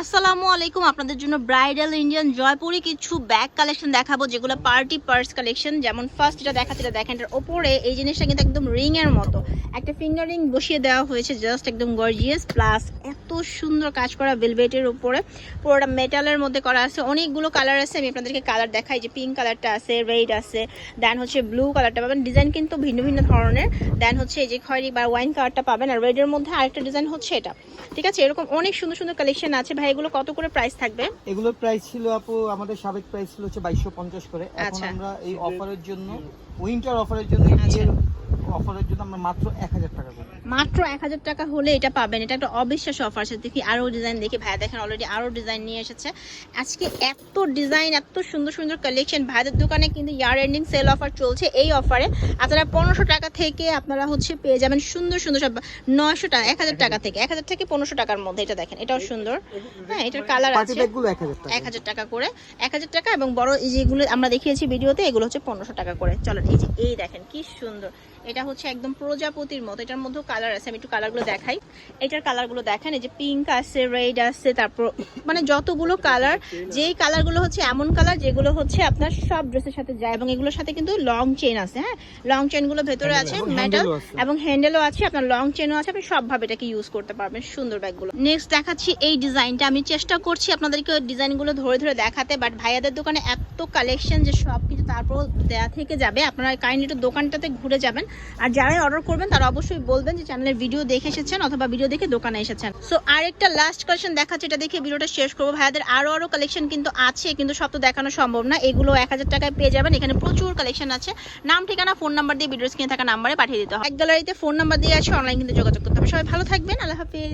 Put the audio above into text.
আসসালামু আলাইকুম। আপনাদের জন্য ব্রাইডাল ইন্ডিয়ান জয়পুরি কিছু ব্যাগ কালেকশন দেখাবো, যেগুলো পার্টি পার্স কালেকশন। যেমন ফার্স্ট যেটা দেখাচ্ছে, এটা দেখেন, এটার ওপরে এই জিনিসটা কিন্তু একদম রিং এর মতো। একটা ফিঙ্গার রিং বসিয়ে দেওয়া হয়েছে জাস্ট একদম গর্জিয়াস প্লাস এত সুন্দর কাজ করা ভেলভেটের উপরে। পুরোটা মেটালের মধ্যে করা আছে। অনেকগুলো কালার আছে, আমি আপনাদেরকে কালার দেখাই, যে পিঙ্ক কালারটা আছে রেড আছে। দেন হচ্ছে ব্লু কালারটা পাবেন। ডিজাইন কিন্তু ভিন্ন ভিন্ন ধরনের। দেন হচ্ছে এই যে খয়েরি বা ওয়াইন কালারটা পাবেন। আর রেডের মধ্যে আরেকটা ডিজাইন হচ্ছে এটা। ঠিক আছে? এরকম অনেক সুন্দর সুন্দর কালেকশন আছে ভাই এগুলো কত করে প্রাইস থাকবে? এগুলোর প্রাইস ছিল আপু আমাদের সাবেক প্রাইস ছিল হচ্ছে বাইশশো পঞ্চাশ করে। এখন আচ্ছা। আমরা এই অফারের জন্য উইন্টার অফারের জন্য এই বিয়ের অফারের জন্য আমরা মাত্র এক হাজার টাকা করে। মাত্র এক হাজার টাকা হলে এটা পাবেন। এটা একটা অবিশ্বাস অফার আছে দেখি আরও ডিজাইন দেখি। ভাইয়া দেখেন অলরেডি আরও ডিজাইন নিয়ে এসেছে। আজকে এত ডিজাইন এত সুন্দর সুন্দর কালেকশন ভাইদের দোকানে কিন্তু ইয়ার এন্ডিং সেল অফার চলছে এই অফারে আপনারা পনেরোশো টাকা থেকে আপনারা হচ্ছে পেয়ে যাবেন সুন্দর সুন্দর সব নয়শো টাকা এক হাজার টাকা থেকে। এক হাজার থেকে পনেরোশো টাকার মধ্যে এটা দেখেন এটাও সুন্দর। হ্যাঁ এটার কালার আছে। এক হাজার টাকা। করে এক হাজার টাকা এবং বড় যেগুলো আমরা দেখিয়েছি ভিডিওতে এগুলো হচ্ছে পনেরোশো টাকা করে। চলো এই যে এই দেখেন কি সুন্দর। এটা হচ্ছে একদম প্রজাপতির মতো এটার মধ্যেও কালার আছে আমি একটু কালারগুলো দেখাই। এটার কালারগুলো দেখেন এই যে পিঙ্ক আছে রেড আছে তারপর মানে যতগুলো কালার যেই কালারগুলো হচ্ছে এমন কালার যেগুলো হচ্ছে আপনার সব ড্রেসের সাথে যায়। এবং এগুলোর সাথে কিন্তু লং চেন আছে হ্যাঁ? লং চেনগুলো ভেতরে আছে মেটাল এবং হ্যান্ডেলও আছে আপনার লং চেনও আছে আপনি সবভাবে এটাকে ইউজ করতে পারবেন সুন্দর ব্যাগগুলো নেক্সট দেখাচ্ছি এই ডিজাইনটা আমি চেষ্টা করছি আপনাদেরকে ডিজাইনগুলো ধরে ধরে দেখাতে বাট ভাইয়াদের দোকানে এত কালেকশন যে সব কিছু তারপর দেয়া থেকে যাবে। আপনারা কাইন্ডলি একটু দোকানটাতে ঘুরে যাবেন। আর যারাই অর্ডার করবেন তারা অবশ্যই বলবেন যে চ্যানেলের ভিডিও দেখে এসেছেন অথবা ভিডিও দেখে দোকানে এসেছেন। সো আরেকটা লাস্ট কালেকশন দেখাচ্ছে, এটা দেখে ভিডিওটা শেষ করব। ভাইয়াদের আরও আরও কালেকশন কিন্তু আছে, কিন্তু সব তো দেখানো সম্ভব না। এগুলো এক হাজার টাকায় পেয়ে যাবেন। এখানে প্রচুর কালেকশন আছে। নাম, ঠিকানা ফোন নাম্বার দিয়ে ভিডিও স্ক্রিনে থাকা নাম্বারে পাঠিয়ে দিতে হবে। এক গ্যালারিতে ফোন নাম্বার দিয়ে আছে অনলাইন কিন্তু যোগাযোগ করতে হবে। সবাই ভালো থাকবেন, আল্লাহ হাফিজ।